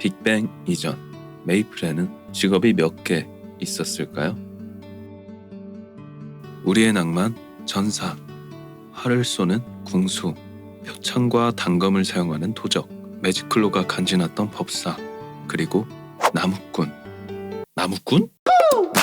빅뱅 이전 메이플에는 직업이 몇 개 있었을까요? 우리의 낭만 전사 활을 쏘는 궁수 표창과 단검을 사용하는 도적 매지클로가 간지났던 법사 그리고 나무꾼 나무꾼?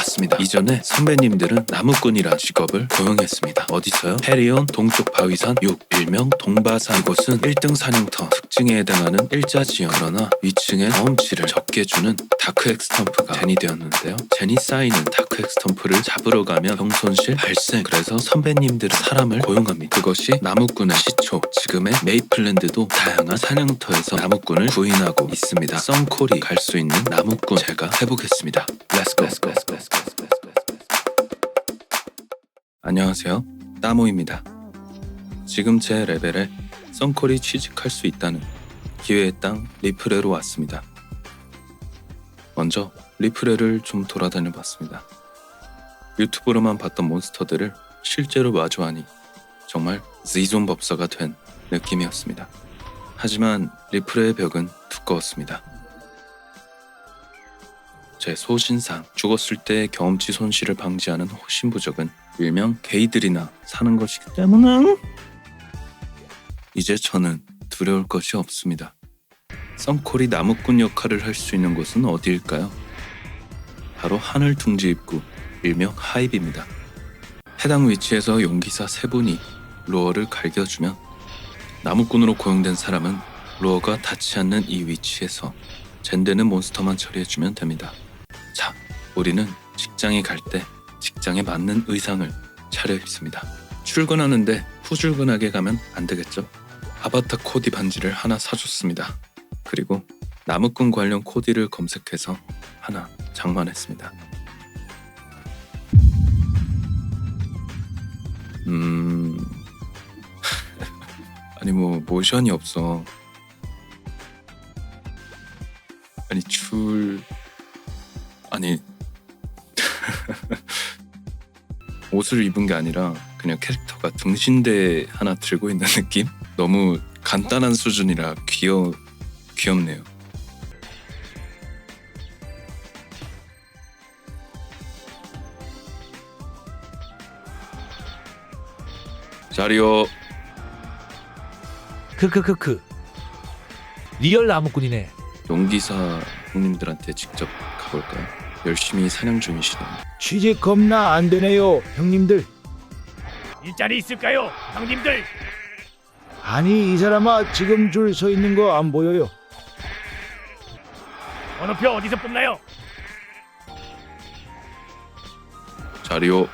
맞습니다. 이전에 선배님들은 나무꾼이란 직업을 고용했습니다. 어디서요? 페리온 동쪽 바위산 6 일명 동바산 이곳은 1등 사냥터 특징에 해당하는 일자 지형 그러나 위층의 경험치를 적게 주는 다크 엑스텀프가 제니 되었는데요. 제니 쌓이는 다크 엑스텀프를 잡으러 가면 병손실 발생 그래서 선배님들은 사람을 고용합니다. 그것이 나무꾼의 시초 지금의 메이플랜드도 다양한 사냥터에서 나무꾼을 구인하고 있습니다. 썬콜이 갈 수 있는 나무꾼 제가 해보겠습니다. 렛츠고 렛츠고 렛츠고 렛츠고 안녕하세요. 따모입니다. 지금 제 레벨에 썬콜이 취직할 수 있다는 기회의 땅 리프레로 왔습니다. 먼저 리프레를 좀 돌아다녀 봤습니다. 유튜브로만 봤던 몬스터들을 실제로 마주하니 정말 지존 법사가 된 느낌이었습니다. 하지만 리프레의 벽은 두꺼웠습니다. 제 소신상 죽었을 때 경험치 손실을 방지하는 호신부적은 일명 게이들이나 사는 것이기 때문에 이제 저는 두려울 것이 없습니다. 썬콜이 나무꾼 역할을 할 수 있는 곳은 어디일까요? 바로 하늘 둥지 입구 일명 하입입니다. 해당 위치에서 용기사 세 분이 로어를 갈겨주면 나무꾼으로 고용된 사람은 로어가 닿지 않는 이 위치에서 젠데는 몬스터만 처리해주면 됩니다. 자, 우리는 직장에 갈 때 직장에 맞는 의상을 차려 입습니다. 출근하는데 후줄근하게 가면 안 되겠죠? 아바타 코디 반지를 하나 사줬습니다. 그리고 나무꾼 관련 코디를 검색해서 하나 장만했습니다. 음... 아니 뭐 모션이 없어. 아니 줄... 아니 옷을 입은 게 아니라 그냥 캐릭터가 등신대 하나 들고 있는 느낌? 너무 간단한 수준이라 귀여 귀엽네요. 자리요. 크크크크 리얼 나무꾼이네 용기사 형님들한테 직접 가볼까요? 열심히 사냥 중이시네요. 취직 겁나 안 되네요, 형님들. 일자리 있을까요, 형님들? 아니 이 사람아 지금 줄 서 있는 거 안 보여요? 번호표 어디서 뽑나요? 자리요.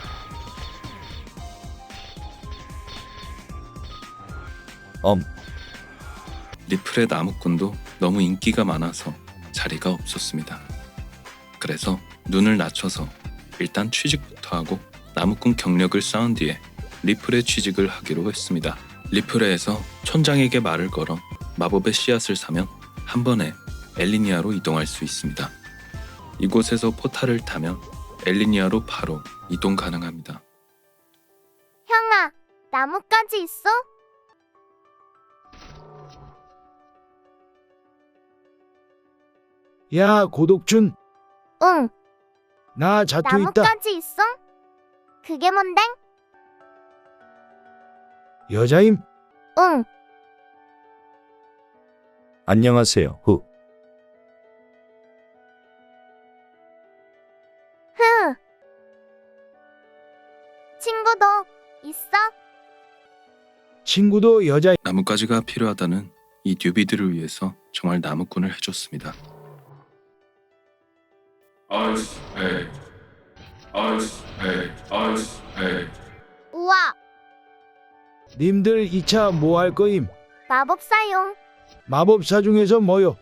엄 리플의 나무꾼도 너무 인기가 많아서 자리가 없었습니다. 그래서 눈을 낮춰서 일단 취직부터 하고 나무꾼 경력을 쌓은 뒤에 리플의 취직을 하기로 했습니다. 리플에서 촌장에게 말을 걸어 마법의 씨앗을 사면 한 번에 엘리니아로 이동할 수 있습니다. 이곳에서 포탈을 타면 엘리니아로 바로 이동 가능합니다. 형아, 나뭇가지 있어? 야 고독준, 응, 나 자투 있다. 나뭇가지 있어? 그게 뭔데? 여자임? 응, 안녕하세요 후 흐. 친구도 있어? 친구도 여자. 나뭇가지가 필요하다는 이 뉴비들을 위해서 정말 나무꾼을 해줬습니다. 아이스 에이 아이스 에이 아이스 에이 우와, 님들 2차 뭐 할 거임? 마법사용. 마법사 중에서 뭐요?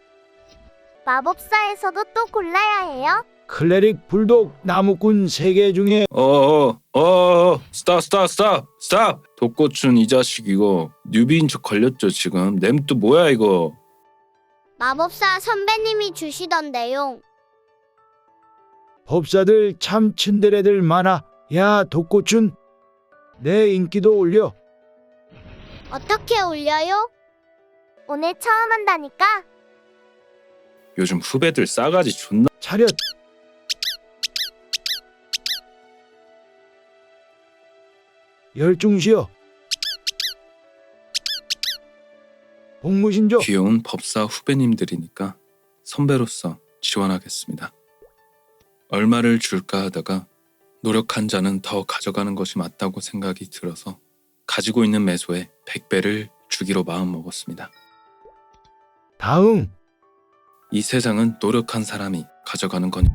마법사에서도 또 골라야 해요? 클레릭, 불독, 나무꾼 세 개 중에 어어 어어 스탑 스탑 스탑 스탑 독고춘 이 자식 이거 뉴비인 척 걸렸죠 지금 냄또 뭐야 이거 마법사 선배님이 주시던데요. 법사들 참 츤데레들 많아. 야 독고춘, 내 인기도 올려. 어떻게 올려요? 오늘 처음 한다니까? 요즘 후배들 싸가지 존나 차렷. 열중시여. 복무신조. 귀여운 법사 후배님들이니까 선배로서 지원하겠습니다. 얼마를 줄까 하다가 노력한 자는 더 가져가는 것이 맞다고 생각이 들어서 가지고 있는 매소에 100배를 주기로 마음먹었습니다. 다응. 이 세상은 노력한 사람이 가져가는 거니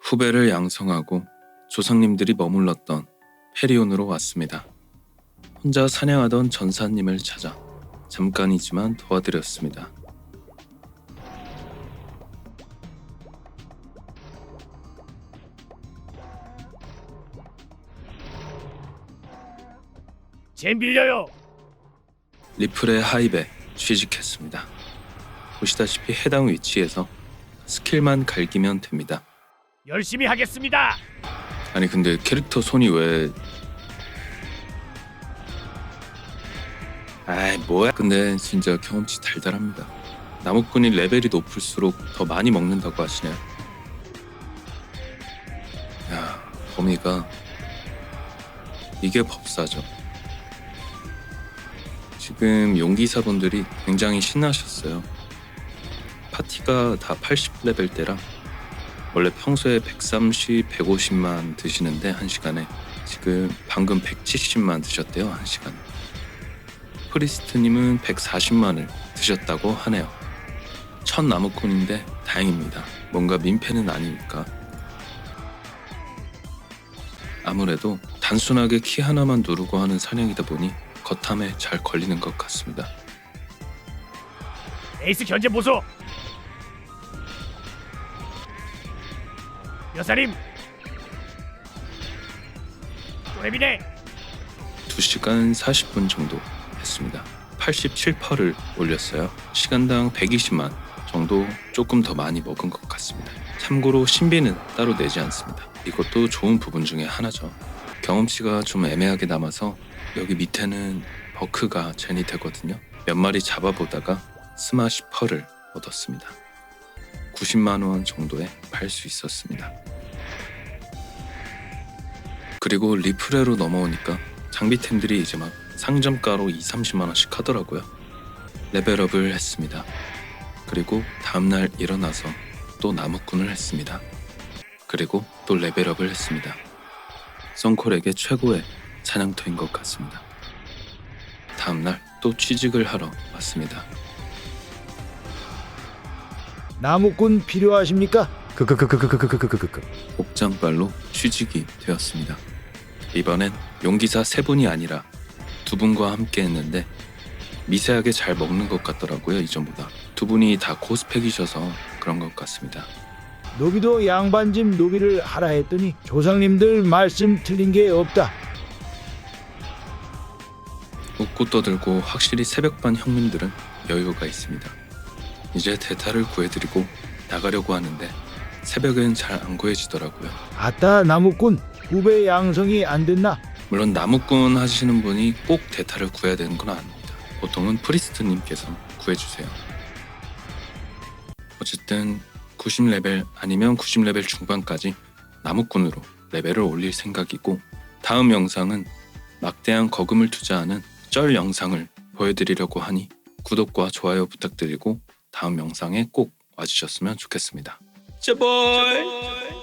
후배를 양성하고 조상님들이 머물렀던 페리온으로 왔습니다. 혼자 사냥하던 전사님을 찾아 잠깐이지만 도와드렸습니다. 잼 빌려요. 리플의 하입에 취직했습니다. 보시다시피 해당 위치에서 스킬만 갈기면 됩니다. 열심히 하겠습니다. 아니 근데 캐릭터 손이 왜 아이 뭐야. 근데 진짜 경험치 달달합니다. 나무꾼이 레벨이 높을수록 더 많이 먹는다고 하시네요. 야 범위가 이게 법사죠. 지금 용기사분들이 굉장히 신나셨어요. 파티가 다 80레벨 대라 원래 평소에 130, 150만 드시는데 한 시간에 지금 방금 170만 드셨대요 한 시간. 프리스트님은 140만을 드셨다고 하네요. 첫 나무꾼인데 다행입니다. 뭔가 민폐는 아니니까. 아무래도 단순하게 키 하나만 누르고 하는 사냥이다 보니 겉함에 잘 걸리는 것 같습니다. 에이스 견제 보소. 여사님. 쪼레비네. 2시간 40분 정도 했습니다. 87%를 올렸어요. 시간당 120만 정도 조금 더 많이 먹은 것 같습니다. 참고로 신비는 따로 내지 않습니다. 이것도 좋은 부분 중에 하나죠. 경험치가 좀 애매하게 남아서 여기 밑에는 버크가 젠이 되거든요. 몇 마리 잡아보다가 스마시 펄을 얻었습니다. 90만 원 정도에 팔 수 있었습니다. 그리고 리프레로 넘어오니까 장비템들이 이제 막 상점가로 2, 30만 원씩 하더라고요. 레벨업을 했습니다. 그리고 다음날 일어나서 또 나무꾼을 했습니다. 그리고 또 레벨업을 했습니다. 썬콜에게 최고의 사냥터인 것 같습니다. 다음날 또 취직을 하러 왔습니다. 나무꾼 필요하십니까? 크크크크크크크크크크크. 옥장발로 취직이 되었습니다. 이번엔 용기사 세 분이 아니라 두 분과 함께 했는데 미세하게 잘 먹는 것 같더라고요 이전보다 두 분이 다 고스펙이셔서 그런 것 같습니다. 노비도 양반집 노비를 하라 했더니 조상님들 말씀 틀린 게 없다. 웃고 떠들고 확실히 새벽반 형님들은 여유가 있습니다. 이제 대타를 구해드리고 나가려고 하는데 새벽엔 잘 안 구해지더라고요. 아따 나무꾼 후배 양성이 안 됐나? 물론 나무꾼 하시는 분이 꼭 대타를 구해야 되는 건 아닙니다. 보통은 프리스트님께서 구해주세요. 어쨌든 90레벨 아니면 90레벨 중반까지 나무꾼으로 레벨을 올릴 생각이고 다음 영상은 막대한 거금을 투자하는 쩔 영상을 보여드리려고 하니 구독과 좋아요 부탁드리고 다음 영상에 꼭 와주셨으면 좋겠습니다. 제발.